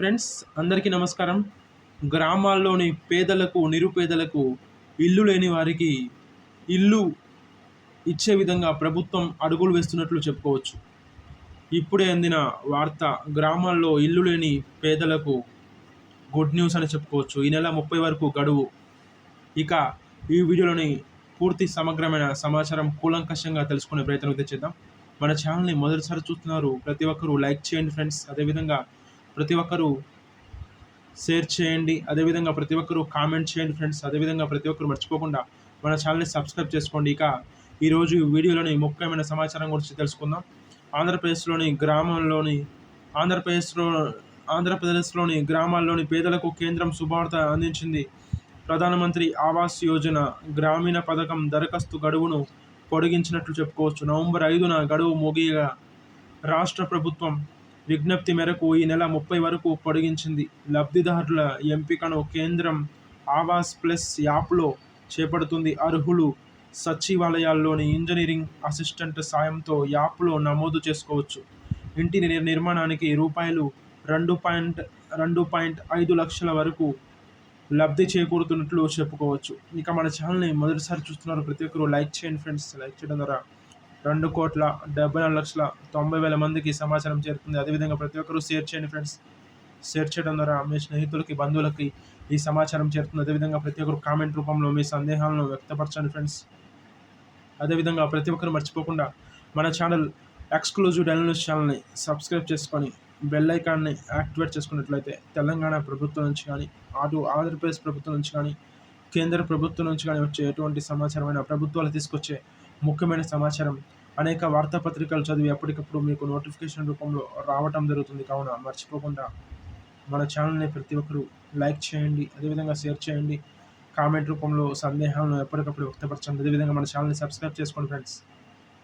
Friends అందరికీ నమస్కారం. గ్రామాల్లోని పేదలకు నిరుపేదలకు ఇల్లు లేని వారికి ఇల్లు ఇచ్చే విధంగా ప్రభుత్వం అడుగులు వేస్తున్నట్లు చెప్పుకోవచ్చు. ఇప్పుడే అందిన వార్త గ్రామాల్లో ఇల్లు లేని పేదలకు గుడ్ న్యూస్ అని చెప్పుకోవచ్చు. ఈ నెల ముప్పై వరకు గడువు. ఇక ఈ వీడియోలోని పూర్తి సమగ్రమైన సమాచారం కూలంకషంగా తెలుసుకునే ప్రయత్నం అయితే చేద్దాం. మన ఛానల్ని మొదటిసారి చూస్తున్నారు ప్రతి ఒక్కరూ లైక్ చేయండి ఫ్రెండ్స్. అదేవిధంగా ప్రతి ఒక్కరూ షేర్ చేయండి. అదేవిధంగా ప్రతి ఒక్కరూ కామెంట్ చేయండి ఫ్రెండ్స్. అదేవిధంగా ప్రతి ఒక్కరు మర్చిపోకుండా మన ఛానల్ని సబ్స్క్రైబ్ చేసుకోండి. ఇక ఈరోజు ఈ వీడియోలోని ముఖ్యమైన సమాచారం గురించి తెలుసుకుందాం. ఆంధ్రప్రదేశ్లోని గ్రామంలోని ఆంధ్రప్రదేశ్లో ఆంధ్రప్రదేశ్లోని గ్రామాల్లోని పేదలకు కేంద్రం శుభార్త అందించింది ప్రధానమంత్రి ఆవాస్ యోజన. గ్రామీణ పథకం దరఖాస్తు గడువును పొడిగించినట్లు చెప్పుకోవచ్చు. నవంబర్ ఐదున గడువు ముగియగా రాష్ట్ర ప్రభుత్వం విజ్ఞప్తి మేరకు ఈ నెల ముప్పై వరకు పొడిగించింది. లబ్ధిదారుల ఎంపికను కేంద్రం ఆవాస్ ప్లస్ యాప్లో చేపడుతుంది. అర్హులు సచివాలయాల్లోని ఇంజనీరింగ్ అసిస్టెంట్ సాయంతో యాప్లో నమోదు చేసుకోవచ్చు. ఇంటి నిర్మాణానికి రూపాయలు రెండు పాయింట్ రెండు పాయింట్ ఐదు లక్షల వరకు లబ్ధి చేకూరుతున్నట్లు చెప్పుకోవచ్చు. ఇక మన ఛానల్ని మొదటిసారి చూస్తున్నారు ప్రతి ఒక్కరు లైక్ చేయండి ఫ్రెండ్స్. లైక్ చేయడం ద్వారా రెండు కోట్ల డెబ్బై నాలుగు లక్షల తొంభై వేల మందికి ఈ సమాచారం చేరుతుంది అదేవిధంగా ప్రతి ఒక్కరూ షేర్ చేయండి ఫ్రెండ్స్. షేర్ చేయడం ద్వారా మీ స్నేహితులకి బంధువులకి ఈ సమాచారం చేరుతుంది. అదేవిధంగా ప్రతి ఒక్కరు కామెంట్ రూపంలో మీ సందేహాలను వ్యక్తపరచండి ఫ్రెండ్స్. అదేవిధంగా ప్రతి ఒక్కరు మర్చిపోకుండా మన ఛానల్ ఎక్స్క్లూజివ్ డైల్ న్యూస్ ఛానల్ని సబ్స్క్రైబ్ చేసుకొని బెల్ ఐకాన్ని యాక్టివేట్ చేసుకున్నట్లయితే తెలంగాణ ప్రభుత్వం నుంచి కానీ అటు ఆంధ్రప్రదేశ్ ప్రభుత్వం నుంచి కానీ కేంద్ర ప్రభుత్వం నుంచి కానీ వచ్చే ఎటువంటి సమాచారమైన ప్రభుత్వాలు తీసుకొచ్చే ముఖ్యమైన సమాచారం అనేక వార్తాపత్రికలు చదివి ఎప్పటికప్పుడు మీకు నోటిఫికేషన్ రూపంలో రావటం జరుగుతుంది. కావున మర్చిపోకుండా మన ఛానల్ని ప్రతి ఒక్కరూ లైక్ చేయండి అదేవిధంగా షేర్ చేయండి. కామెంట్ రూపంలో సందేహాలను ఎప్పటికప్పుడు వ్యక్తపరచండి. అదేవిధంగా మన ఛానల్ని సబ్స్క్రైబ్ చేసుకోండి ఫ్రెండ్స్.